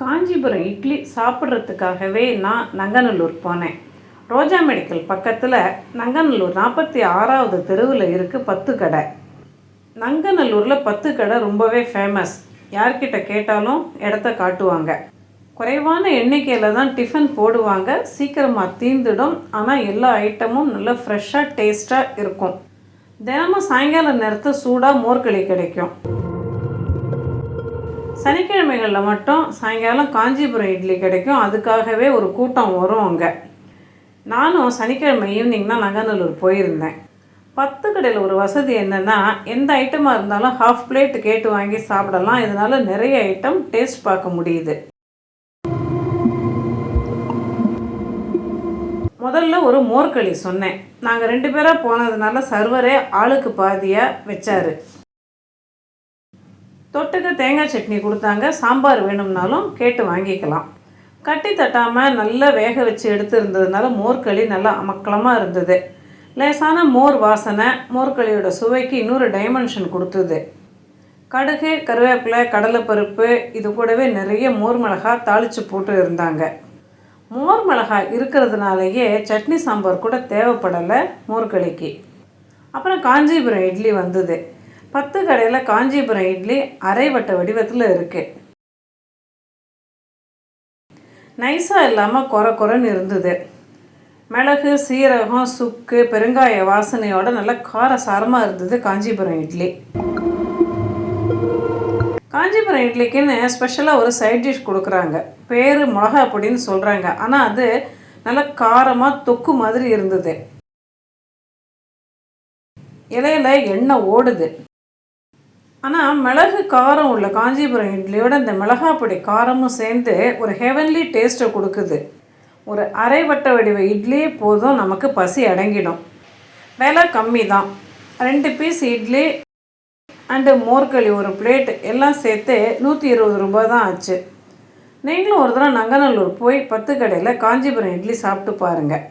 காஞ்சிபுரம் இட்லி சாப்பிட்றதுக்காகவே நான் நங்கநல்லூர் போனேன். ரோஜா மெடிக்கல் பக்கத்தில் நங்கநல்லூர் நாற்பத்தி ஆறாவது தெருவில் இருக்குது பத்து கடை. நங்கநல்லூரில் பத்து கடை ரொம்பவே ஃபேமஸ் யார்கிட்ட கேட்டாலும் இடத்த காட்டுவாங்க. குறைவான எண்ணிக்கையில் தான் டிஃபன் போடுவாங்க. சீக்கிரமாக தீந்துடும். ஆனால் எல்லா ஐட்டமும் நல்லா ஃப்ரெஷ்ஷாக டேஸ்ட்டாக இருக்கும். தினமும் சாயங்கால நேரத்தில் சூடாக மோர்களி கிடைக்கும். சனிக்கிழமைகளில் மட்டும் சாயங்காலம் காஞ்சிபுரம் இட்லி கிடைக்கும். அதுக்காகவே ஒரு கூட்டம் வரும் அங்கே. நானும் சனிக்கிழமை ஈவினிங் தான் நங்கநல்லூர் போயிருந்தேன். பத்து கடையில் ஒரு வசதி என்னென்னா எந்த ஐட்டமாக இருந்தாலும் ஹாஃப் பிளேட் கேட்டு வாங்கி சாப்பிடலாம். இதனால் நிறைய ஐட்டம் டேஸ்ட் பார்க்க முடியுது. முதல்ல ஒரு மோர்களி சொன்னேன். நாங்கள் ரெண்டு பேராக போனதுனால சர்வரே ஆளுக்கு பாதியாக வச்சாரு. தொட்டுக்க தேங்காய் சட்னி கொடுத்தாங்க. சாம்பார் வேணும்னாலும் கேட்டு வாங்கிக்கலாம். கட்டி தட்டாமல் நல்லா வேக வச்சு எடுத்துருந்ததுனால மோர்களி நல்லா அமக்கலமாக இருந்தது. லேசான மோர் வாசனை மோர்களியோட சுவைக்கு இன்னொரு டைமென்ஷன் கொடுத்தது. கடுகு கருவேப்பிலை கடலைப்பருப்பு இது கூடவே நிறைய மோர் மிளகாய் தாளித்து போட்டு இருந்தாங்க. மோர் மிளகா இருக்கிறதுனாலயே சட்னி சாம்பார் கூட தேவைப்படலை மோர்களிக்கு அப்புறம் காஞ்சிபுரம் இட்லி வந்தது. பத்து கடையில் காஞ்சிபுரம் இட்லி அரை வட்ட வடிவத்தில் இருக்குது நைஸாக இல்லாமல் குறை குறைன்னு இருந்தது. மிளகு சீரகம் சுக்கு பெருங்காய வாசனையோட நல்லா காரசாரமாக இருந்தது காஞ்சிபுரம் இட்லி. காஞ்சிபுரம் இட்லிக்குன்னு ஸ்பெஷலாக ஒரு சைட் டிஷ் கொடுக்குறாங்க. பேர் மிளகா பொடின்னு சொல்கிறாங்க ஆனால் அது நல்ல காரமாக தொக்கு மாதிரி இருந்தது. இலையில் எண்ணெய் ஓடுது. ஆனால் மிளகு காரம் உள்ள காஞ்சிபுரம் இட்லியோட இந்த மிளகாப்பொடி காரமும் சேர்ந்து ஒரு ஹெவன்லி டேஸ்ட்டை கொடுக்குது. ஒரு அரை வட்ட வடிவ இட்லி போதும் நமக்கு பசி அடங்கிடும். விலை கம்மி தான் ரெண்டு பீஸ் இட்லி அண்டு மோர்களி ஒரு பிளேட் எல்லாம் சேர்த்து நூற்றி இருபது ரூபாய் தான் ஆச்சு. நீங்களும் ஒரு தடவை நங்கநல்லூர் போய் பத்து கடையில் காஞ்சிபுரம் இட்லி சாப்பிட்டு பாருங்கள்